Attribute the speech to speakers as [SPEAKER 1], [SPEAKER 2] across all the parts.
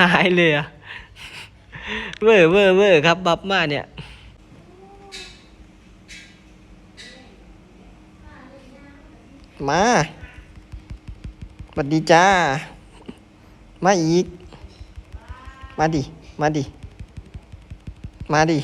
[SPEAKER 1] หายเลยอะเวอร์เวอร์เวอร์ครับ บับมาเนี่ย มาสวัสดีจ้า มาอีก มาดิ มาดิ มาดิ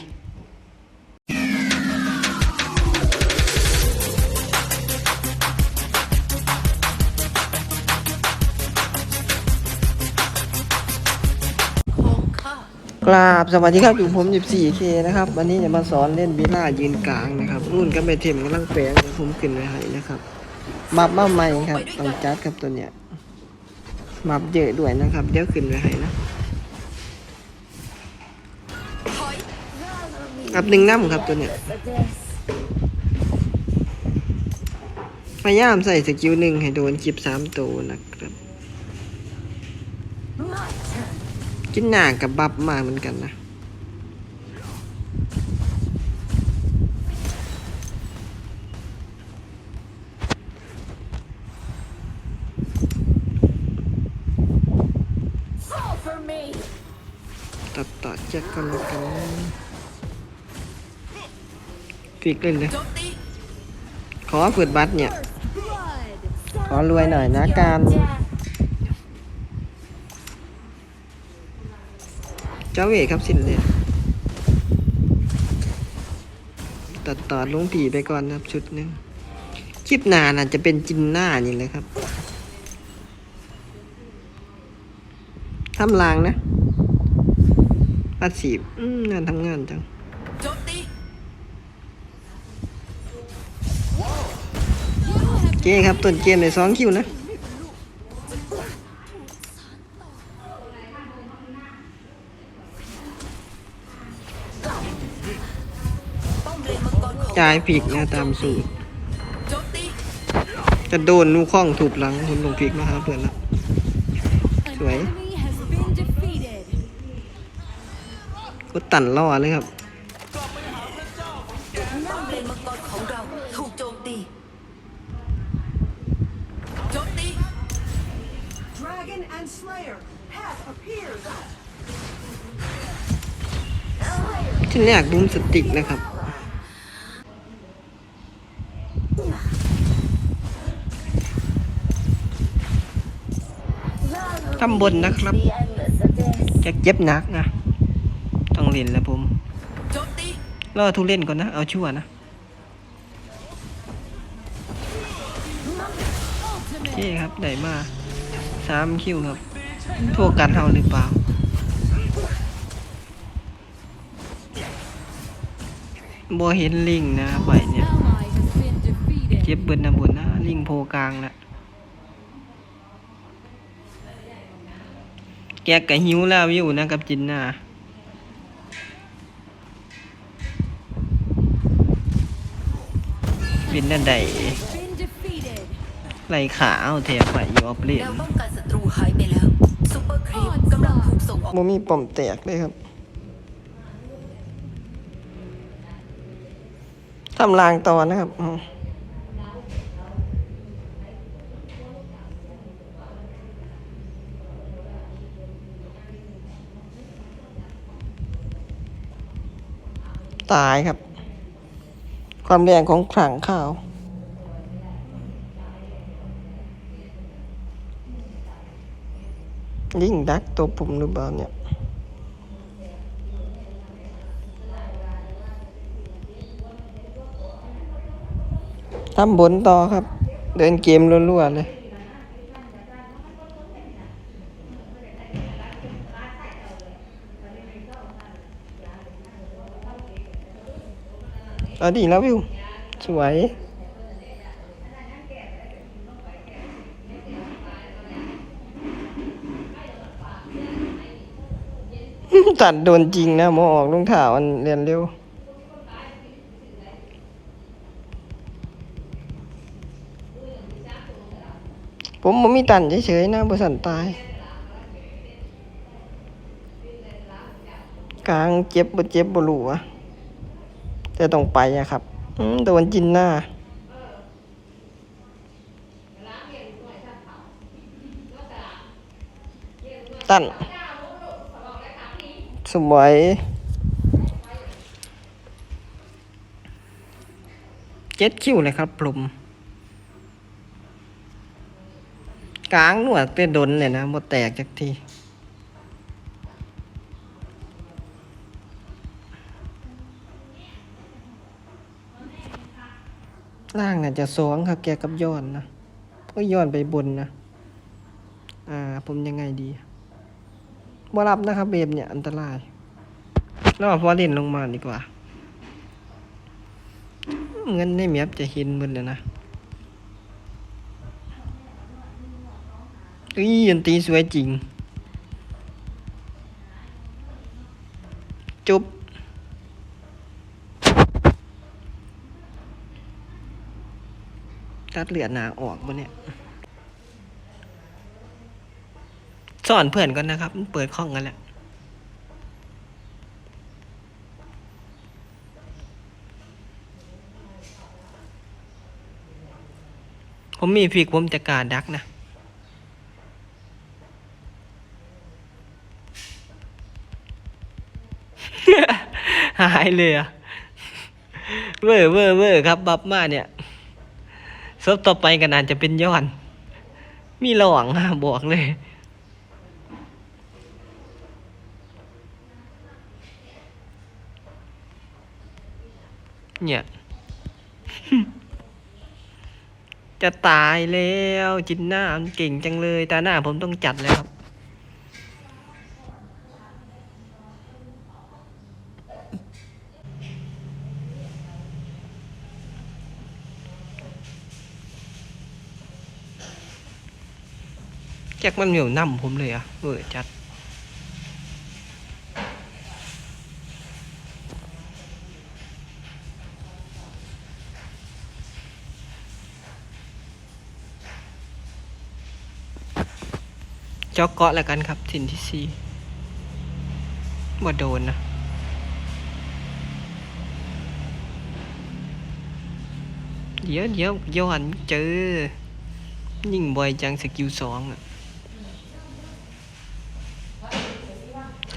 [SPEAKER 1] กราบสวัสดีครับอยู่ผม 14K นะครับ วันนี้จะมาสอนเล่นบีล่ายืนกลางนะครับ รุ่นก็ไม่เทมกำลังแปลงผมขึ้นไว้ให้นะครับบับมาใหม่ครับต้องจัดครับตัวเนี้ยบับเยอะด้วยนะครับ เดี๋ยวขึ้นไว้ให้นะอับหนึ่งน้ำครับตัวเนี้ยพยายามใส่สกิลหนึ่งให้โดนจิบสามตัวนะครับ กินหนากับบับมาเหมือนกันนะตัดต่อแจ็คกันแล้วกันฟิกเล่นเลย ขอเปิดบัตรเนี่ย ขอรวยหน่อยนะการ เจ้าเวครับสินเลยตัดต่อลงผีไปก่อนนะครับชุดหนึงคลิปหนาน่ะจะเป็นจินหน้านี่เลยครับทำลางนะอาชีพงานทำงานจังเก้ครับต้นเกมในสองคิวนะ จ่ายผิกนะตามสูตร
[SPEAKER 2] โจมตี
[SPEAKER 1] จะโดนลูกข้องถูกหลังคุณลงผิกนะครับเพื่อนละสวย
[SPEAKER 3] enemy has been defeated.
[SPEAKER 1] ก็ตันล่อเลยครับ
[SPEAKER 2] ป้อมเลนมังกรของเราถูกโจมตีโจมตี
[SPEAKER 4] Dragon and Slayer have appeared.
[SPEAKER 1] ที่แรกบูมสติกนะครับ ทำบนนะครับจะเจ็บหนักนะ ต้องเล่นแล้วผม
[SPEAKER 2] โจมตี
[SPEAKER 1] รอทุเล่นก่อนนะ เอาชั่วนะโอเคครับได้มาสามคิวครับโทษกันเฮาหรือเปล่าบ่เห็นลิงนะใบเนี่ยเจ็บเบิดนะบนนะลิงโพกลางละ แกกะหิวแล้วอยู่นะกับจินน่าเป็นนั่นใด
[SPEAKER 3] Been defeated.
[SPEAKER 1] ไหลขาเอาแถบไปอยู่ออฟเล
[SPEAKER 2] แน
[SPEAKER 1] น
[SPEAKER 2] วป้องกันศัตรูหายไปแล้วซุปเปอร์ครีปกำลังถูกส่งออก
[SPEAKER 1] บ่มีป่อมแตกเลยครับทำรางต่อนะครับ ตายครับ ความแรงของขลังข้าวยิ่งดักตัวผมหรือเปล่าเนี่ยทำบนต่อครับ เดินเกมรัวๆเลย อดีแล้ววิว สวย ตัดโดนจริงนะมอออกลงถ่ามันเรียนเร็วผมบ่มีตันเฉยๆนะบริษัทตาย กลางเจ็บบ่เจ็บบ่รู้อะ แต่ต้องไปอะครับโดนจินหน้า ตั้น สวยเจ็ดคิวเลยครับปลุมกลางหนวดเป็นดนเลยนะหมดแตกจากที ล่างน่ะจะสองครับ แกกับย้อนนะก็ย้อนไปบนนะอ่า ผมยังไงดีบรับนะครับเบมเนี่ยอันตรายแล้วพอเล่นลงมาดีกว่าเงินในเมียบจะเห็นมึนเลยนะอุ้ยอันตีสวยจริงจุ๊บ ตัดเหลือหนาออกบนเนี่ยสอนเพื่อนก่อนนะครับ เปิดข้องกันแหละผมมีพริกผมจะกล้าดักนะหายเลยอะเว่อร์เว่อร์เว่อร์ครับ บับมาเนี่ย ซบต่อไปก็น่าจะเป็นย้อน มีหลองอะบอกเลยเนี่ย จะตายแล้วจินหน้ามันเก่งจังเลย ตาหน้าผมต้องจัดแล้วครับ จ็คมันเหนียวน่ำผมเลยอะเวอจัดเจาะเกาะแล้วกันครับสินที่สี่ว่โดนนะเดี๋ยวเดี๋ยวย้อนเจอ ยิ่งบ่อยจังสกิลสองอะ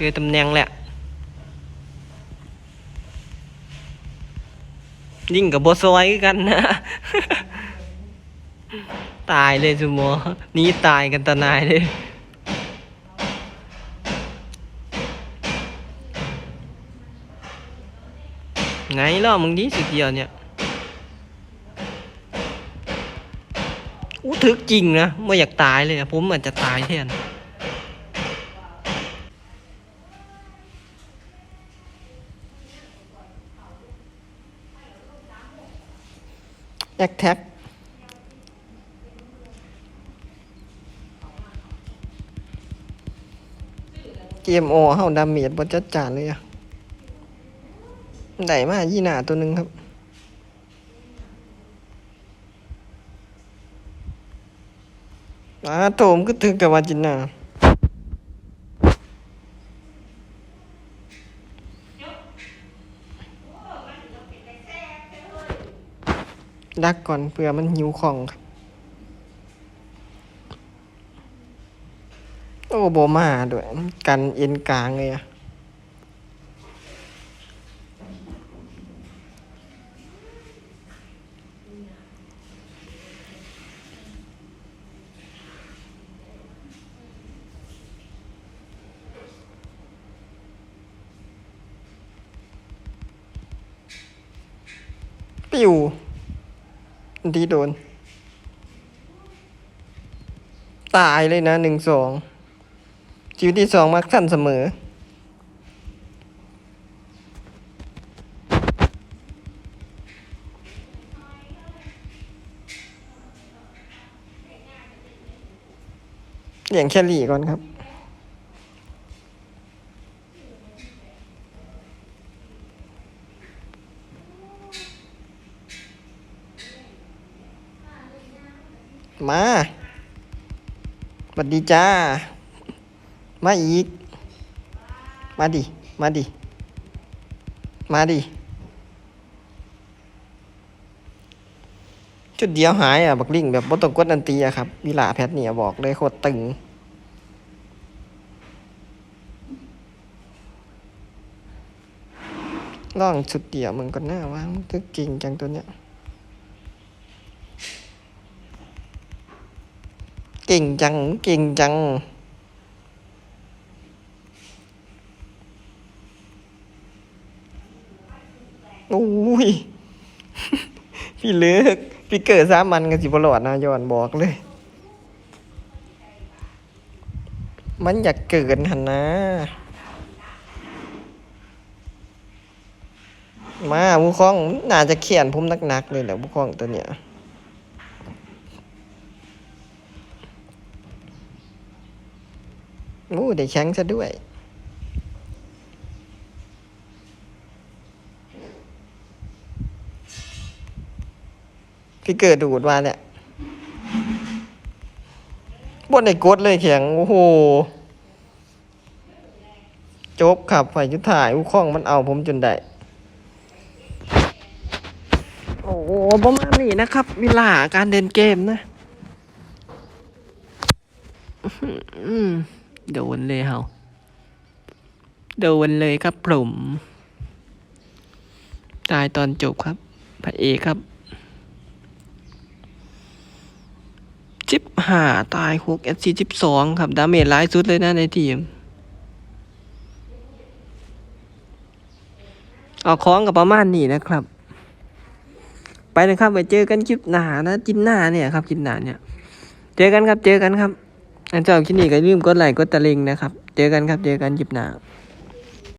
[SPEAKER 1] เจอตำแหน่งแหละยิ่งกับบอยคือกันนะ ตายเลยสุโมนี้ตายกันตะนายเลยไงล่ะมึงดีสุดเดียวเนี่ยอู้ถึกจริงนะไม่อยากตายเลยผมอาจจะตายแทน แอคแท็กเกมโอเฮาดาเมจบนจัดจานเลยอะได้มายี่หนาตัวหนึ่งครับอาโถมก็ถึงกับวาจินนา ดักก่อนเผื่อมันหิวของครับ โอ้โบมาด้วย กันเอ็นกลางเลยอะปิว ดีโดน ตายเลยนะหนึ่งสองชีวิตที่สองมักสั้นเสมอ เลี้ยงแคลรี่ก่อนครับ มาสวัสดีจ้า มาอีก มาดิ มาดิ มาดิ จุดเดียวหายอะ บักลิงแบบบ่ต้องกดนันตีอะครับวิลาแพทเนี่ยบอกเลยโคตรตึงล่องสุดเดียวมึงก็น่าว่ามึงตึกจริงจังตัวเนี้ย เก่งจัง เก่งจัง โอ้ย พี่เลิกพี่เกิดสามันกันสิบลอดนะย้อนบอกเลย มันอยากเกินหันนะ มาผู้คล้อง น่าจะเขียนผมหนักๆเลยแหละผู้คล้องตัวเนี้ย โอ้ได้แข็งซะด้วย พี่เกิดดูดมาเนี่ยบนในกดเลยแข็ง โอ้โหจบขับไฟยุดถ่ายอุข้องมันเอาผมจนได้ โอ้โหประมาณนี้นะครับเวลาการเดินเกมนะ อืม โดนเลยเฮาโดนเลยครับผมตายตอนจบครับพระเอกครับ จิบห้าตายหกเอสซีจิบสองครับดาเมจร้ายสุดเลยนะในทีมเอาคล้องกับประมาณนี้นะครับ ไปนะครับไปเจอกันคลิปหนานะจินหน้าเนี่ยครับจินหนาเนี่ย เจอกันครับเจอกันครับ อันจ้าคลิปนี้ก็อย่าลืมกดไลค์กดตะลิงนะครับ เจอกันครับ เจอกันหยิบหนา